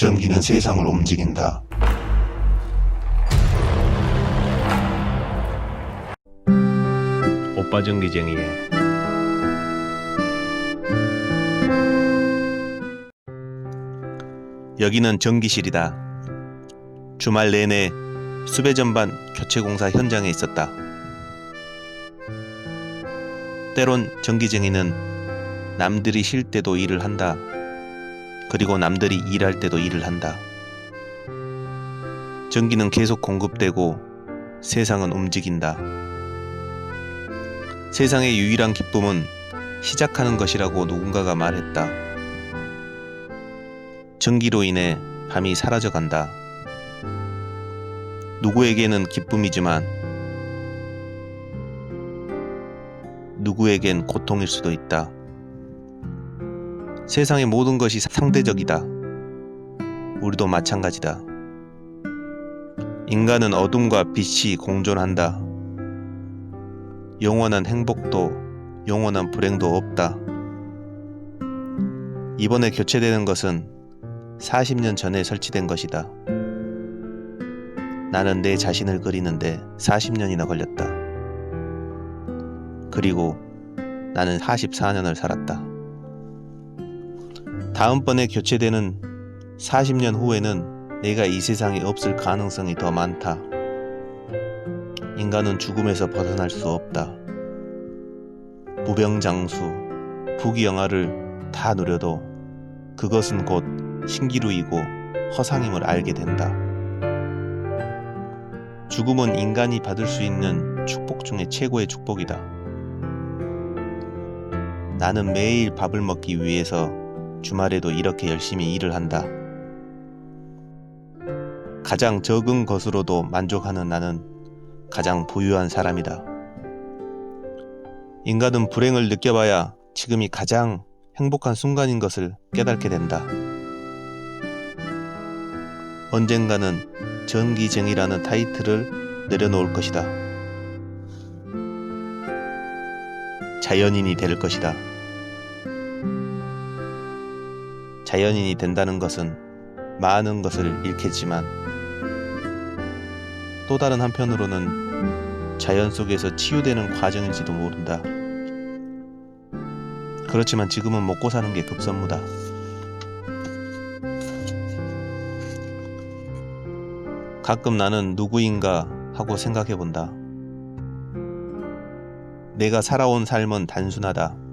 전기는 세상을 움직인다. 오빠 전기쟁이에 여기는 전기실이다. 주말 내내 수배 전반 교체 공사 현장에 있었다. 때론 전기쟁이는 남들이 쉴 때도 일을 한다. 그리고 남들이 일할 때도 일을 한다. 전기는 계속 공급되고 세상은 움직인다. 세상의 유일한 기쁨은 시작하는 것이라고 누군가가 말했다. 전기로 인해 밤이 사라져 간다. 누구에게는 기쁨이지만 누구에겐 고통일 수도 있다. 세상의 모든 것이 상대적이다. 우리도 마찬가지다. 인간은 어둠과 빛이 공존한다. 영원한 행복도 영원한 불행도 없다. 이번에 교체되는 것은 40년 전에 설치된 것이다. 나는 내 자신을 그리는데 40년이나 걸렸다. 그리고 나는 44년을 살았다. 다음번에 교체되는 40년 후에는 내가 이 세상에 없을 가능성이 더 많다. 인간은 죽음에서 벗어날 수 없다. 무병장수, 부귀영화를 다 누려도 그것은 곧 신기루이고 허상임을 알게 된다. 죽음은 인간이 받을 수 있는 축복 중에 최고의 축복이다. 나는 매일 밥을 먹기 위해서 주말에도 이렇게 열심히 일을 한다. 가장 적은 것으로도 만족하는 나는 가장 부유한 사람이다. 인간은 불행을 느껴봐야 지금이 가장 행복한 순간인 것을 깨닫게 된다. 언젠가는 전기쟁이라는 타이틀을 내려놓을 것이다. 자연인이 될 것이다. 자연인이 된다는 것은 많은 것을 잃겠지만 또 다른 한편으로는 자연 속에서 치유되는 과정일지도 모른다. 그렇지만 지금은 먹고 사는 게 급선무다. 가끔 나는 누구인가 하고 생각해 본다. 내가 살아온 삶은 단순하다.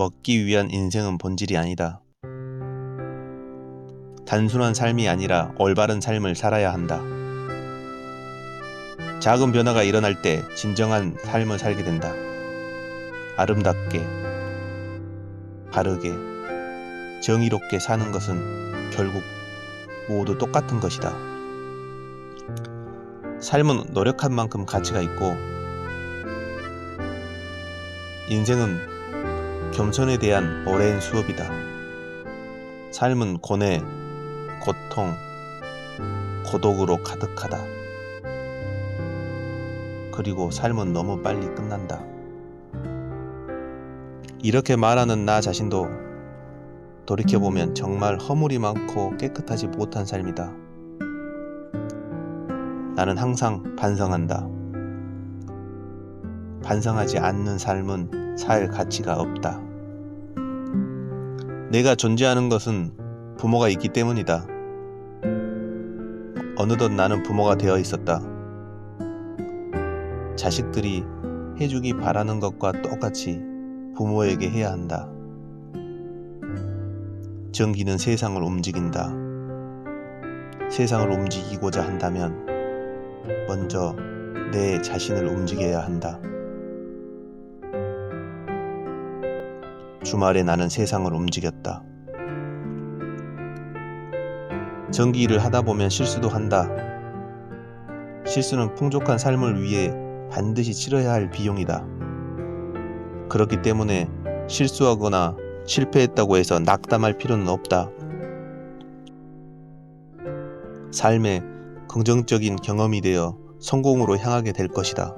먹기 위한 인생은 본질이 아니다. 단순한 삶이 아니라 올바른 삶을 살아야 한다. 작은 변화가 일어날 때 진정한 삶을 살게 된다. 아름답게, 바르게, 정의롭게 사는 것은 결국 모두 똑같은 것이다. 삶은 노력한 만큼 가치가 있고, 인생은 겸손에 대한 오랜 수업이다. 삶은 고뇌, 고통, 고독으로 가득하다. 그리고 삶은 너무 빨리 끝난다. 이렇게 말하는 나 자신도 돌이켜보면 정말 허물이 많고 깨끗하지 못한 삶이다. 나는 항상 반성한다. 반성하지 않는 삶은 살 가치가 없다. 내가 존재하는 것은 부모가 있기 때문이다. 어느덧 나는 부모가 되어 있었다. 자식들이 해주기 바라는 것과 똑같이 부모에게 해야 한다. 전기는 세상을 움직인다. 세상을 움직이고자 한다면 먼저 내 자신을 움직여야 한다. 주말에 나는 세상을 움직였다. 전기 일을 하다 보면 실수도 한다. 실수는 풍족한 삶을 위해 반드시 치러야 할 비용이다. 그렇기 때문에 실수하거나 실패했다고 해서 낙담할 필요는 없다. 삶에 긍정적인 경험이 되어 성공으로 향하게 될 것이다.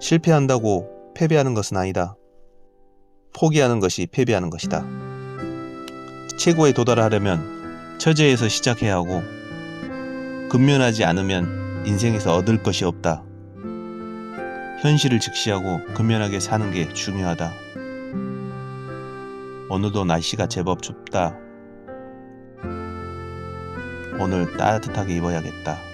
실패한다고 패배하는 것은 아니다. 포기하는 것이 패배하는 것이다. 최고에 도달하려면 처제에서 시작해야 하고 근면하지 않으면 인생에서 얻을 것이 없다. 현실을 직시하고 근면하게 사는 게 중요하다. 오늘도 날씨가 제법 춥다. 오늘 따뜻하게 입어야겠다.